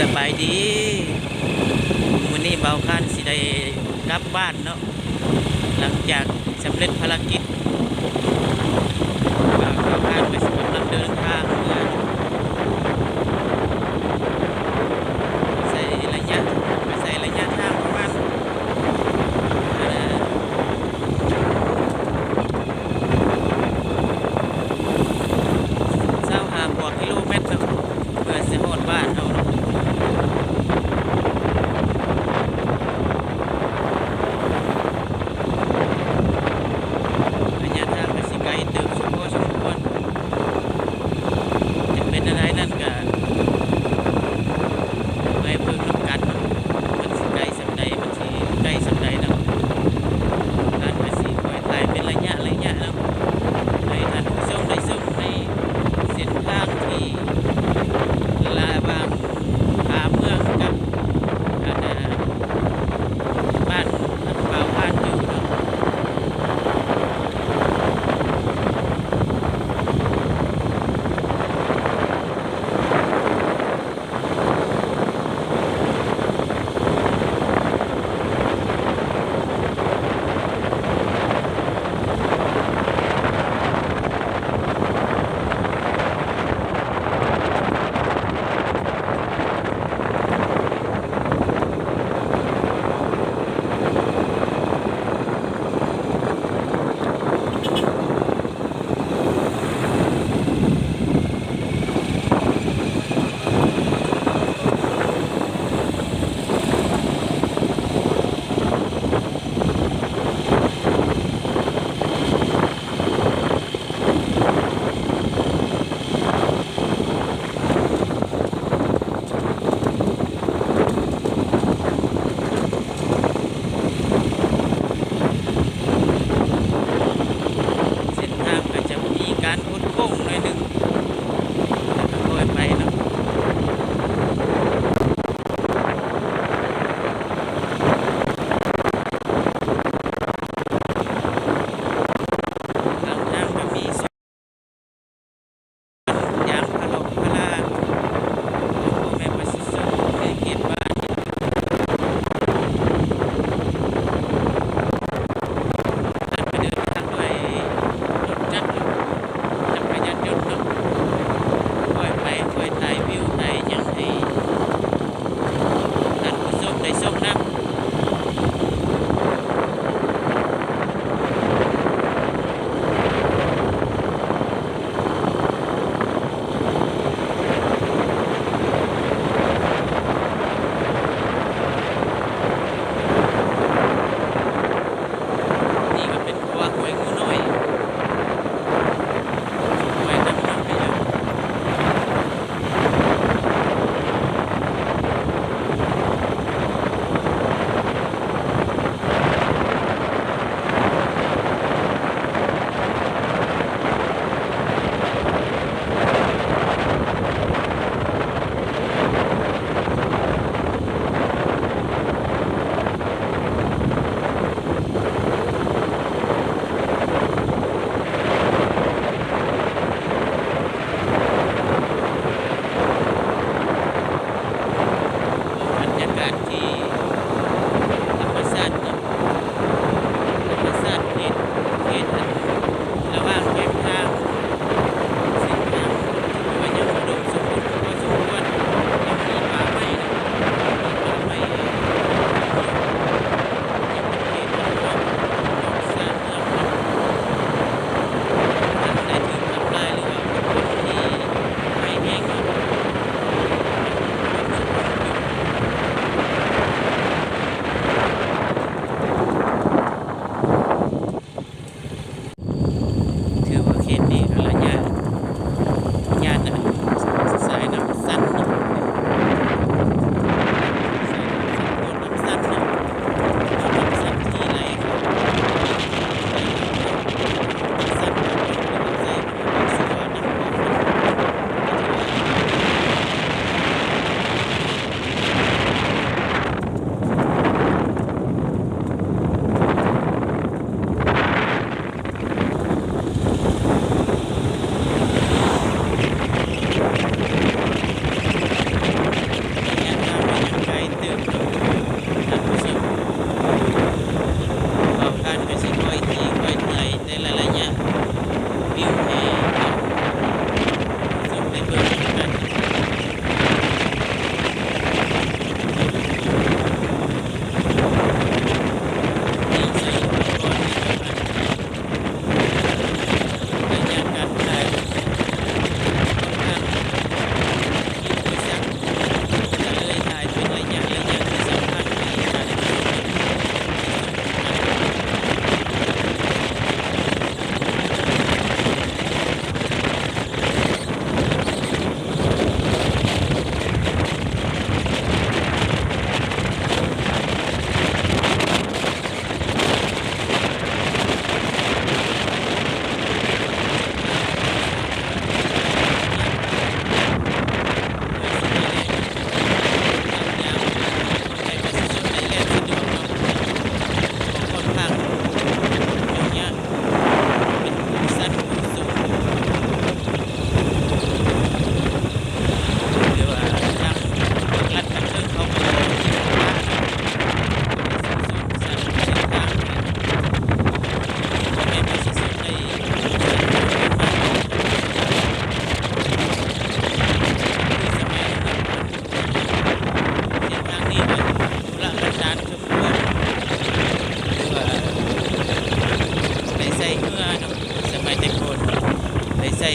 สบายดีวันนี้เบาคันสิได้กลับบ้านเนาะหลังจากสำเร็จภารกิจเบาคันไปสกำลับเดินทาง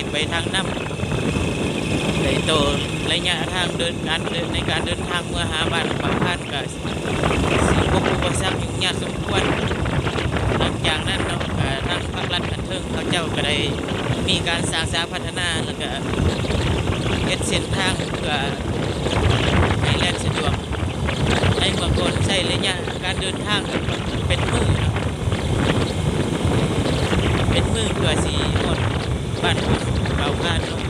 นไปทางน้ำในตัวระยะทางเดินการเดินในการเดินทางเมื่อหาบ้านปะท่านกับสิ่งพวกอุปสรรคยุ่งยากสมควรหลังจากนั้นเราก็ทางภาครัฐพันเทิงพระเจ้าก็ได้มีการสร้างสร้างพัฒนาแล้วก็เก็ดเส้นทางเพื่อให้แล่นสะดวกให้บางคนใช้ระยะการเดินทางเป็นมือเป็นมือตัวสีหมดบ้าน เ